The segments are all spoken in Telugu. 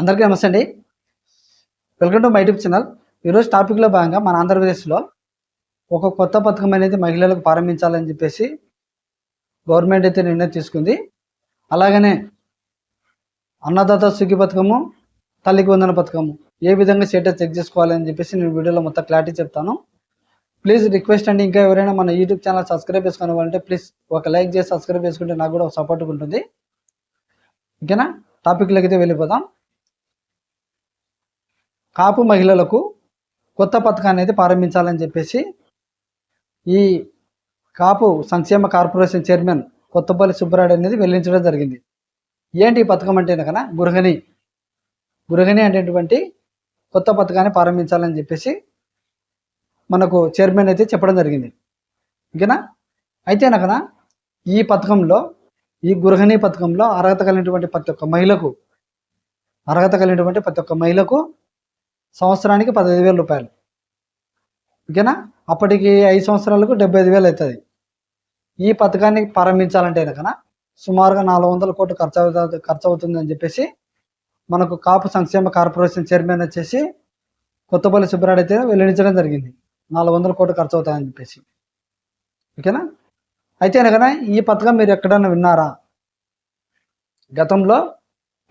అందరికీ నమస్తే అండి. Welcome to my YouTube channel ఈరోజు టాపిక్లో భాగంగా మన ఆంధ్రప్రదేశ్లో ఒక కొత్త పథకం అనేది మహిళలకు ప్రారంభించాలని చెప్పేసి గవర్నమెంట్ అయితే నిర్ణయం తీసుకుంది. అలాగనే అన్నదాత సుఖి పథకము తల్లికి వందన పథకము ఏ విధంగా స్టేటస్ చెక్ చేసుకోవాలని చెప్పేసి నేను వీడియోలో మొత్తం క్లారిటీ చెప్తాను. ప్లీజ్ రిక్వెస్ట్ అండి ఇంకా ఎవరైనా మన యూట్యూబ్ ఛానల్ సబ్స్క్రైబ్ చేసుకోవాలంటే ప్లీజ్ ఒక లైక్ చేసి సబ్స్క్రైబ్ చేసుకుంటే నాకు కూడా సపోర్ట్గా ఉంటుంది. ఓకేనా టాపిక్లోకి అయితే వెళ్ళిపోదాం. కాపు మహిళలకు కొత్త పథకాన్ని అయితే ప్రారంభించాలని చెప్పేసి ఈ కాపు సంక్షేమ కార్పొరేషన్ చైర్మన్ కొత్తపల్లి సుబ్బరాయుడు అనేది వెల్లించడం జరిగింది. ఏంటి ఈ పథకం అంటే కనుక గృహిణి గృహిణి అనేటువంటి కొత్త పథకాన్ని ప్రారంభించాలని చెప్పేసి మనకు చైర్మన్ అయితే చెప్పడం జరిగింది. ఓకేనా? అయితే కనుక ఈ పథకంలో ఈ గృహిణి పథకంలో అర్హత కలిగినటువంటి ప్రతి ఒక్క మహిళకు అర్హత కలిగినటువంటి ప్రతి ఒక్క మహిళకు సంవత్సరానికి పదహైదు వేల రూపాయలు. ఓకేనా? అప్పటికి ఐదు సంవత్సరాలకు డెబ్బై ఐదు వేలు అవుతుంది. ఈ పథకాన్ని ప్రారంభించాలంటే కనుక సుమారుగా నాలుగు వందల కోట్లు ఖర్చు అవుతుంది ఖర్చు అవుతుంది అని చెప్పేసి మనకు కాపు సంక్షేమ కార్పొరేషన్ చైర్మన్ వచ్చేసి కొత్తపల్లి సుబ్బరాయుడు అయితే వెల్లడించడం జరిగింది. నాలుగు వందల కోట్లు ఖర్చు అవుతాయని చెప్పేసి. ఓకేనా? అయితే అనగా ఈ పథకం మీరు ఎక్కడన్నా విన్నారా? గతంలో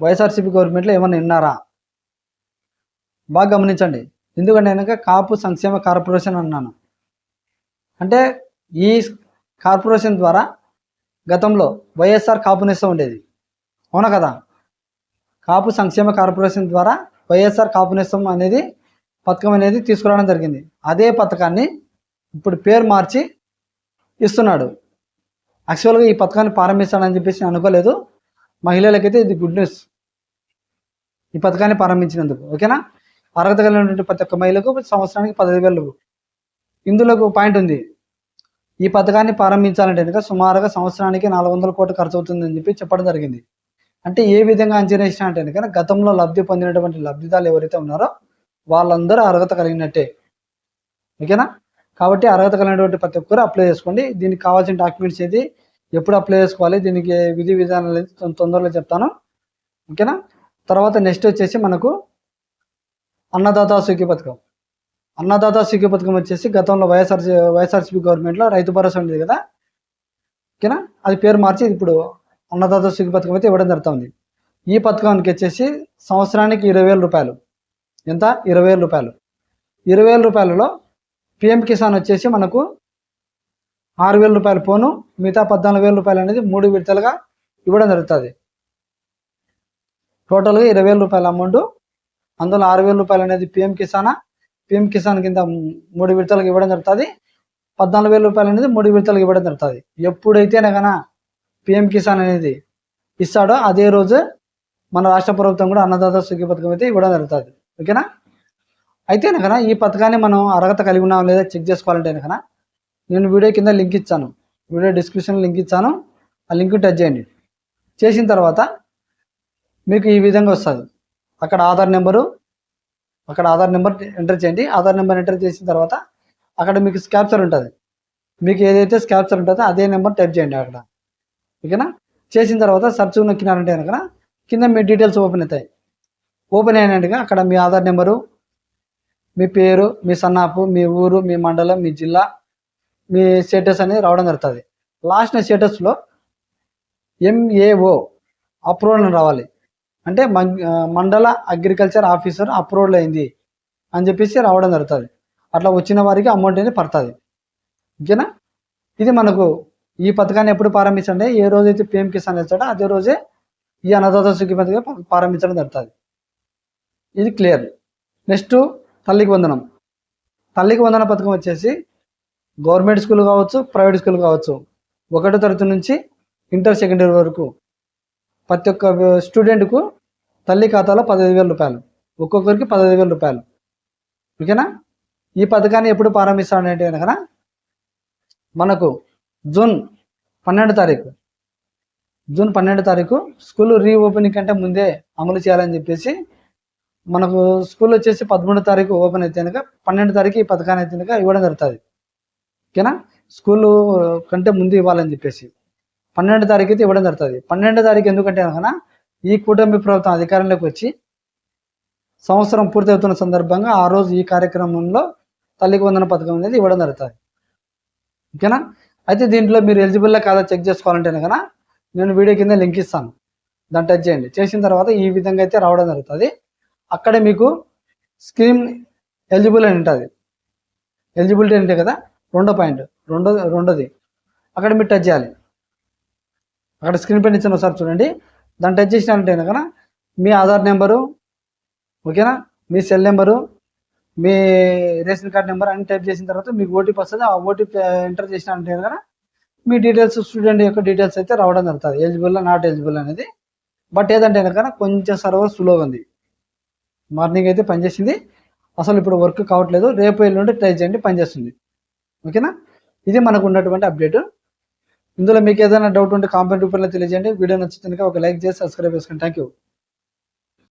వైఎస్ఆర్సీపీ గవర్నమెంట్లో ఏమన్నా విన్నారా? బాగా గమనించండి. ఎందుకంటే కనుక కాపు సంక్షేమ కార్పొరేషన్ అన్నాను. అంటే ఈ కార్పొరేషన్ ద్వారా గతంలో వైఎస్ఆర్ కాపు నేస్తం ఉండేది. అవునా కదా? కాపు సంక్షేమ కార్పొరేషన్ ద్వారా వైఎస్ఆర్ కాపు నేస్తం అనేది పథకం అనేది తీసుకురావడం జరిగింది. అదే పథకాన్ని ఇప్పుడు పేరు మార్చి ఇస్తున్నాడు. యాక్చువల్గా ఈ పథకాన్ని ప్రారంభిస్తాడని చెప్పేసి నేను అనుకోలేదు. మహిళలకైతే ఇది గుడ్ న్యూస్. ఈ పథకాన్ని ప్రారంభించినందుకు. ఓకేనా? అర్హత కలిగినటువంటి ప్రతి ఒక్క మహిళకు సంవత్సరానికి పదహైదు వేలు ఇందులో పాయింట్ ఉంది. ఈ పథకాన్ని ప్రారంభించాలంటే కనుక సుమారుగా సంవత్సరానికి నాలుగు వందల కోట్లు ఖర్చు అవుతుందని చెప్పి చెప్పడం జరిగింది. అంటే ఏ విధంగా అంచనా ఇచ్చిన అంటే కనుక గతంలో లబ్ధి పొందినటువంటి లబ్ధిదారులు ఎవరైతే ఉన్నారో వాళ్ళందరూ అర్హత కలిగినట్టే. ఓకేనా? కాబట్టి అర్హత కలిగినటువంటి ప్రతి ఒక్కరు అప్లై చేసుకోండి. దీనికి కావాల్సిన డాక్యుమెంట్స్ ఏది? ఎప్పుడు అప్లై చేసుకోవాలి? దీనికి విధి విధానాలు అయితే తొందరలో చెప్తాను. ఓకేనా? తర్వాత నెక్స్ట్ వచ్చేసి మనకు అన్నదాత సుఖీ పథకం. అన్నదాత సుఖీ పథకం వచ్చేసి గతంలో వైఎస్ఆర్ వైఎస్ఆర్సీపీ గవర్నమెంట్లో రైతు భరోసా ఉండేది కదా? ఓకేనా? అది పేరు మార్చి ఇప్పుడు అన్నదాత సుఖీ పథకం అయితే ఇవ్వడం జరుగుతుంది. ఈ పథకానికి వచ్చేసి సంవత్సరానికి ఇరవై వేల రూపాయలు. ఎంత? ఇరవై వేల రూపాయలు. ఇరవై వేల రూపాయలలో పిఎం కిసాన్ వచ్చేసి మనకు ఆరు వేల రూపాయలు పోను మిగతా పద్నాలుగు వేల రూపాయలు అనేది మూడు విడతలుగా ఇవ్వడం జరుగుతుంది. టోటల్గా ఇరవై వేల రూపాయల అమౌంట్ అందులో ఆరు వేల రూపాయలు అనేది పిఎం కిసాన్ పిఎం కిసాన్ కింద మూడు విడతలకు ఇవ్వడం జరుగుతుంది. పద్నాలుగు వేల రూపాయలు అనేది మూడు విడతలకు ఇవ్వడం జరుగుతుంది. ఎప్పుడైతే కనుక పిఎం కిసాన్ అనేది ఇస్తాడో అదే రోజు మన రాష్ట్ర ప్రభుత్వం కూడా అన్నదాత సుఖీ పథకం అయితే ఇవ్వడం జరుగుతుంది. ఓకేనా? అయితే కనుక ఈ పథకాన్ని మనం అర్హత కలిగి ఉన్నాం లేదా చెక్ చేసుకోవాలంటే కనుక నేను వీడియో కింద లింక్ ఇచ్చాను. వీడియో డిస్క్రిప్షన్ లింక్ ఇచ్చాను. ఆ లింక్ టచ్ చేయండి. చేసిన తర్వాత మీకు ఈ విధంగా వస్తుంది. అక్కడ ఆధార్ నెంబరు అక్కడ ఆధార్ నెంబర్ ఎంటర్ చేయండి. ఆధార్ నెంబర్ ఎంటర్ చేసిన తర్వాత అక్కడ మీకు స్కాప్చర్ ఉంటుంది. మీకు ఏదైతే స్కాప్చర్ ఉంటుందో అదే నెంబర్ టైప్ చేయండి అక్కడ. ఓకేనా? చేసిన తర్వాత సర్చ్ నొక్కినారంటే కనుక కింద మీ డీటెయిల్స్ ఓపెన్ అవుతాయి. ఓపెన్ అయినట్టుగా అక్కడ మీ ఆధార్ నెంబరు మీ పేరు మీ సన్నాపు మీ ఊరు మీ మండలం మీ జిల్లా మీ స్టేటస్ అనేది రావడం జరుగుతుంది. లాస్ట్ స్టేటస్లో ఎంఏఓ అప్రూవల్ అని రావాలి. అంటే మం- మండల అగ్రికల్చర్ ఆఫీసర్ అప్రూవల్ అయింది అని చెప్పేసి రావడం జరుగుతుంది. అట్లా వచ్చిన వారికి అమౌంట్ అనేది పడుతుంది. ఓకేనా? ఇది మనకు ఈ పథకాన్ని ఎప్పుడు ప్రారంభించండి? ఏ రోజైతే పిఎం కిసాన్ ఇస్తాడో అదే రోజే ఈ అన్నదాత సుఖి పథకం ప్రారంభించడం జరుగుతుంది. ఇది క్లియర్. నెక్స్ట్ తల్లికి వందనం. తల్లికి వందన పథకం వచ్చేసి గవర్నమెంట్ స్కూల్ కావచ్చు ప్రైవేట్ స్కూల్ కావచ్చు. ఒకటో తరగతి నుంచి ఇంటర్ సెకండరీ వరకు ప్రతి ఒక్క స్టూడెంట్కు తల్లి ఖాతాలో పదహైదు వేల రూపాయలు ఒక్కొక్కరికి పదహైదు వేల రూపాయలు. ఓకేనా? ఈ పథకాన్ని ఎప్పుడు ప్రారంభిస్తాడంటే కనుక మనకు జూన్ పన్నెండు తారీఖు జూన్ పన్నెండు తారీఖు స్కూల్ రీఓపెనింగ్ కంటే ముందే అమలు చేయాలని చెప్పేసి మనకు స్కూల్ వచ్చేసి పదమూడు తారీఖు ఓపెన్ అయితే కనుక పన్నెండు తారీఖు ఈ పథకాన్ని అయితే కనుక ఇవ్వడం జరుగుతుంది. ఓకేనా? స్కూల్ కంటే ముందు ఇవ్వాలని చెప్పేసి. పన్నెండు తారీఖు అయితే ఇవ్వడం జరుగుతుంది. పన్నెండు తారీఖు ఎందుకంటే కనుక ఈ కూటమి ప్రభుత్వం అధికారంలోకి వచ్చి సంవత్సరం పూర్తవుతున్న సందర్భంగా ఆ రోజు ఈ కార్యక్రమంలో తల్లికి వందన పథకం అనేది ఇవ్వడం జరుగుతుంది. ఓకేనా? అయితే దీంట్లో మీరు ఎలిజిబుల్ కాదా చెక్ చేసుకోవాలంటే కనుక నేను వీడియో కింద లింక్ ఇస్తాను. దాన్ని టచ్ చేయండి. చేసిన తర్వాత ఈ విధంగా అయితే రావడం జరుగుతుంది. అక్కడే మీకు స్కీమ్ ఎలిజిబుల్ అని ఉంటుంది. ఎలిజిబిలిటీ అంటే కదా రెండో పాయింట్ రెండో రెండోది. అక్కడ మీరు టచ్ చేయాలి. అక్కడ స్క్రీన్ పైన ఇచ్చిన ఒకసారి చూడండి. దాన్ని టచ్ చేసినట్టే కనుక మీ ఆధార్ నెంబరు ఓకేనా? మీ సెల్ నెంబరు మీ రేషన్ కార్డ్ నెంబర్ అన్ని టైప్ చేసిన తర్వాత మీకు ఓటీపీ వస్తుంది. ఆ ఓటీపీ ఎంటర్ చేసినట్టే కనుక మీ డీటెయిల్స్ స్టూడెంట్ యొక్క డీటెయిల్స్ అయితే రావడం జరుగుతుంది. ఎలిజిబుల్ నాట్ ఎలిజిబుల్ అనేది. బట్ ఏదంటే కనుక కొంచెం సర్వర్ స్లోగా ఉంది. మార్నింగ్ అయితే పనిచేసింది అసలు ఇప్పుడు వర్క్ కావట్లేదు. రేపు ఎల్లుండి ట్రై చేయండి పనిచేస్తుంది ఓకేనా? ఇది మనకు ఉన్నటువంటి అప్డేట్. ఇందులో మీకు ఏదైనా డౌట్ ఉంటే కామెంట్ రూపంలో తెలియజేయండి. వీడియో నచ్చితే ఒక లైక్ చేసి సబ్స్క్రైబ్ చేసుకోండి థ్యాంక్ యూ